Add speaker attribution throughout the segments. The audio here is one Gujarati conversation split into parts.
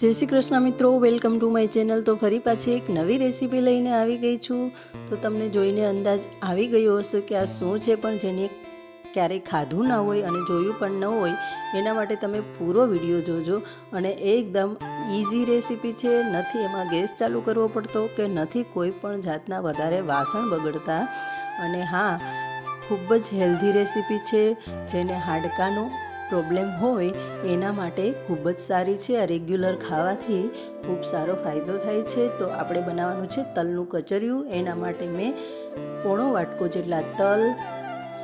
Speaker 1: જય શ્રી કૃષ્ણ મિત્રો વેલકમ ટુ માય ચેનલ તો ફરી પાછી એક નવી રેસીપી લઈને આવી ગઈ છું. તો તમને જોઈને અંદાજ આવી ગયો હશે કે આ શું છે, પણ જેને ક્યારેય ખાધું ના હોય અને જોયું પણ ન હોય, એના માટે તમે પૂરો વીડિયો જોજો. અને એકદમ ઇઝી રેસીપી છે. નથી એમાં ગેસ ચાલુ કરવો પડતો કે નથી કોઈ પણ જાતના વધારે વાસણ બગડતા. અને હા, ખૂબ જ હેલ્ધી રેસીપી છે, જેને હાડકાનો પ્રોબ્લેમ હોય, એના માટે ખૂબ જ સારી છે. આ રેગ્યુલર ખાવાથી ખૂબ સારો ફાયદો થાય છે. તો આપણે બનાવવાનું છે તલનું કચરિયું. એના માટે મેં પોણો વાટકો જેટલા તલ,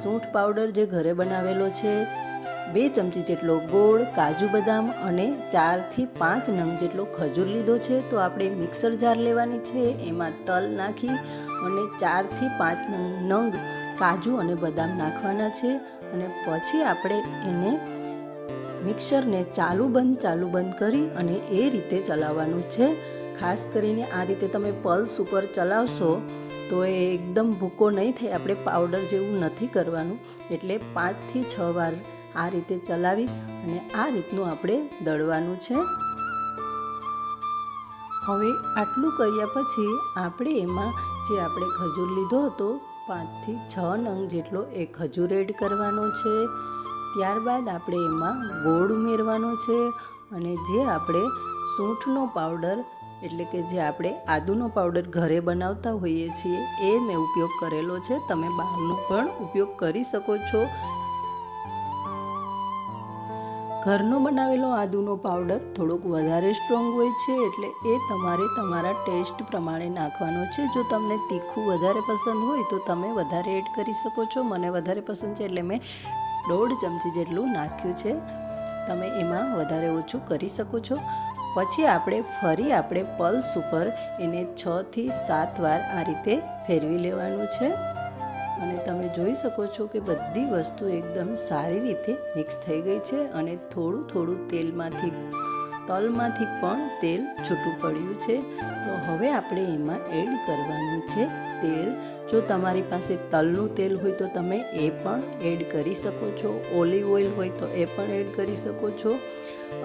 Speaker 1: સૂંઠ પાવડર જે ઘરે બનાવેલો છે, બે ચમચી જેટલો ગોળ, કાજુ બદામ અને ચારથી પાંચ નંગ જેટલો ખજૂર લીધો છે. તો આપણે મિક્સર જાર લેવાની છે. એમાં તલ નાખી અને ચારથી પાંચ નંગ કાજુ અને બદામ નાખવાના છે અને પછી આપણે એને મિક્સરને ચાલુ બંધ ચાલુ બંધ કરી અને એ રીતે ચલાવવાનું છે. ખાસ કરીને આ રીતે તમે પલ્સ ઉપર ચલાવશો તો એ એકદમ ભૂકો નહીં થાય, આપણે પાવડર જેવું નથી કરવાનું. એટલે પાંચથી છ વાર આ રીતે ચલાવી અને આ રીતનું આપણે દળવાનું છે. હવે આટલું કર્યા પછી આપણે એમાં જે આપણે ખજૂર લીધો હતો પાંચથી છ નંગ જેટલો એ ખજૂર એડ કરવાનો છે. ત્યારબાદ આપણે એમાં ગોળ ઉમેરવાનો છે અને જે આપણે સૂંઠનો પાવડર, એટલે કે જે આપણે આદુનો પાવડર ઘરે બનાવતા હોઈએ છીએ એ મેં ઉપયોગ કરેલો છે. તમે બહારનો પણ ઉપયોગ કરી શકો છો. ઘરનો બનાવેલો આદુનો પાવડર થોડોક વધારે સ્ટ્રોંગ હોય છે એટલે એ તમારે તમારા ટેસ્ટ પ્રમાણે નાખવાનો છે. જો તમને તીખું વધારે પસંદ હોય તો તમે વધારે એડ કરી શકો છો. મને વધારે પસંદ છે એટલે મેં દોઢ ચમચી જેટલું નાખ્યું છે. તમે એમાં વધારે ઓછું કરી શકો છો. પછી આપણે ફરી આપણે પલ્સ ઉપર એને છથી સાત વાર આ રીતે ફેરવી લેવાનું છે. અને તમે જોઈ શકો છો કે બધી વસ્તુ એકદમ સારી રીતે મિક્સ થઈ ગઈ છે અને થોડું થોડું તેલમાંથી, તલમાંથી પણ તેલ છૂટું પડ્યું છે. તો હવે આપણે એમાં એડ કરવાનું છે તેલ. જો તમારી પાસે તલનું તેલ હોય તો તમે એ પણ એડ કરી શકો છો. ઓલિવ ઓઇલ હોય તો એ પણ એડ કરી શકો છો.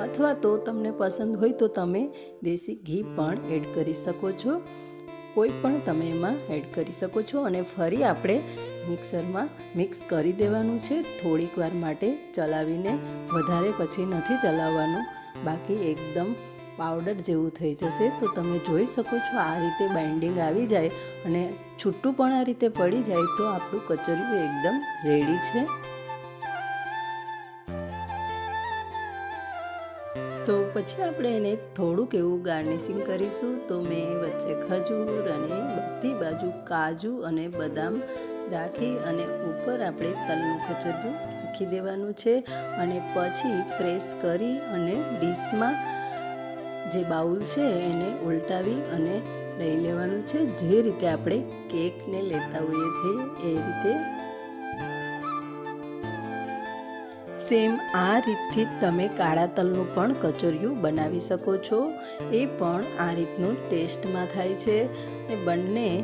Speaker 1: અથવા તો તમને પસંદ હોય તો તમે દેશી ઘી પણ એડ કરી શકો છો. કોઈ પણ તમે એમાં એડ કરી શકો છો અને ફરી આપણે મિક્સરમાં મિક્સ કરી દેવાનું છે થોડીક વાર માટે ચલાવીને વધારે પછી નથી ચલાવવાનું. બાકી એકદમ પાવડર જેવું થઈ જશે તો તમે જોઈ શકો છો આ રીતે બાઇન્ડિંગ આવી જાય અને છૂટું પણ આ રીતે પડી જાય તો આપણું કચરિયું એકદમ રેડી છે. તો પછી આપણે એને થોડુંક એવું ગાર્નિશિંગ કરીશું. તો મેં વચ્ચે ખજૂર અને બધી બાજુ કાજુ અને બદામ રાખી અને ઉપર આપણે તલનું ખજૂર રાખી દેવાનું છે. અને પછી પ્રેસ કરી અને ડીશમાં જે બાઉલ છે એને ઉલટાવી અને લઈ લેવાનું છે. જે રીતે આપણે કેકને લેતા હોઈએ છીએ એ રીતે સેમ આ રીતથી તમે કાળા તલનું પણ કચોરિયું બનાવી શકો છો. એ પણ આ રીતનું ટેસ્ટમાં થાય છે એ બંને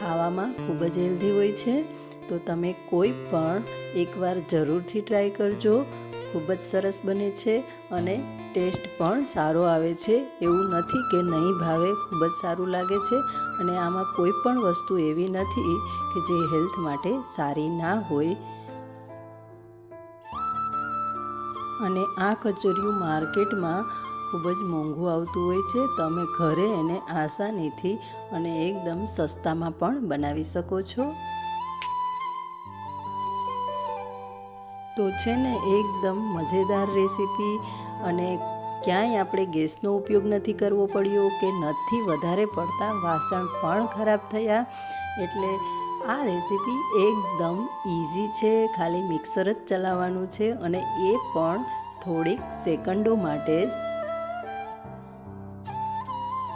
Speaker 1: ખાવામાં ખૂબ જ હેલ્ધી હોય છે. તો તમે કોઈ પણ એકવાર જરૂરથી ટ્રાય કરજો. ખૂબ જ સરસ બને છે અને ટેસ્ટ પણ સારો આવે છે. એવું નથી કે નહીં ભાવે, ખૂબ જ સારું લાગે છે. અને આમાં કોઈ પણ વસ્તુ એવી નથી કે જે હેલ્થ માટે સારી ના હોય. અને આ કચોરિયું માર્કેટમાં ખૂબ જ મોંઘું આવતું હોય છે. તમે ઘરે એને આસાનીથી અને એકદમ સસ્તામાં પણ બનાવી શકો છો. તો છે ને એકદમ મજેદાર રેસીપી અને ક્યાંય આપણે ગેસનો ઉપયોગ નથી કરવો પડ્યો કે નથી વધારે પડતા વાસણ પણ ખરાબ થયા, એટલે આ રેસીપી એકદમ ઇઝી છે, ખાલી મિક્સર જ ચલાવવાનું છે અને એ પણ થોડીક સેકન્ડો માટે જ.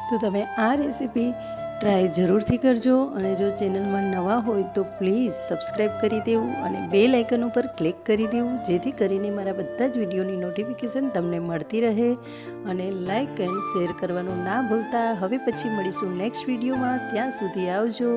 Speaker 1: તો તમે આ રેસીપી ટ્રાય જરૂરથી કરજો અને જો ચેનલમાં નવા હોય તો પ્લીઝ સબસ્ક્રાઈબ કરી દેવું અને બે લાઇકન ઉપર ક્લિક કરી દેવું, જેથી કરીને મારા બધા જ વિડીયોની નોટિફિકેશન તમને મળતી રહે. અને લાઇક એન્ડ શેર કરવાનું ના ભૂલતા. હવે પછી મળીશું નેક્સ્ટ વિડીયોમાં. ત્યાં સુધી આવજો.